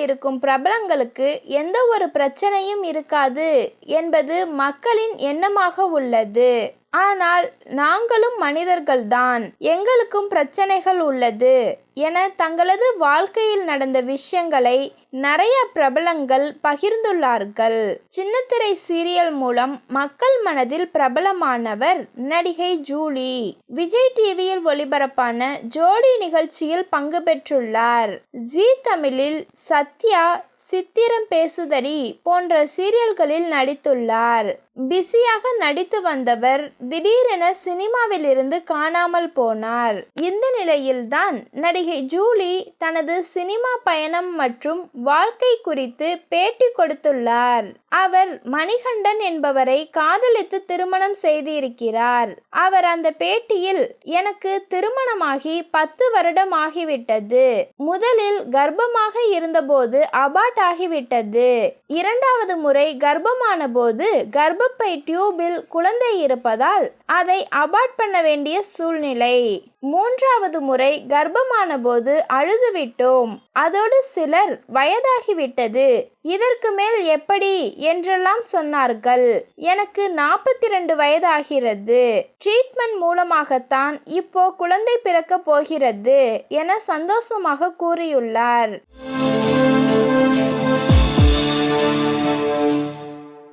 இருக்கும் பிரபலங்களுக்கு எந்த ஒரு பிரச்சனையும் இருக்காது என்பது மக்களின் எண்ணமாக உள்ளது. ஆனால் நாங்களும் மனிதர்கள்தான். எங்களுக்கும் பிரச்சனைகள் உள்ளது என தங்களது வாழ்க்கையில் நடந்த விஷயங்களை நிறைய பிரபலங்கள் பகிர்ந்துள்ளார்கள். சின்னத்திரை சீரியல் மூலம் மக்கள் மனதில் பிரபலமானவர் நடிகை ஜூலி. விஜய் டிவியில் ஒளிபரப்பான ஜோடி நிகழ்ச்சியில் பங்கு பெற்றுள்ளார். ஜீ தமிழில் சத்யா சித்திரம் பேசுதடி போன்ற சீரியல்களில் நடித்துள்ளார். பிஸியாக நடித்து வந்தவர் திடீரென சினிமாவிலிருந்து காணாமல் போனார். இந்த நிலையில்தான் நடிகை ஜூலி தனது சினிமா பயணம் மற்றும் வாழ்க்கை குறித்து பேட்டி கொடுத்துள்ளார். அவர் மணிகண்டன் என்பவரை காதலித்து திருமணம் செய்திருக்கிறார். அவர் அந்த பேட்டியில் எனக்கு திருமணமாகி பத்து வருடம் ஆகிவிட்டது. முதலில் கர்ப்பமாக இருந்தபோது அபார்ட் ஆகிவிட்டது. இரண்டாவது முறை கர்ப்பமான போது கர்ப்ப கர்ப்பப்பை டியூபில் குழந்தை இருப்பதால் அதை அபார்ட் பண்ண வேண்டிய சூழ்நிலை. மூன்றாவது முறை கர்ப்பமான போது அழுதுவிட்டோம் அதோடு சிலர் வயதாகிவிட்டது இதற்கு மேல் எப்படி என்றெல்லாம் சொன்னார்கள். எனக்கு நாற்பத்தி ரெண்டு வயதாகிறது. ட்ரீட்மெண்ட் மூலமாகத்தான் இப்போ குழந்தை பிறக்க போகிறது என சந்தோஷமாக கூறியுள்ளார்.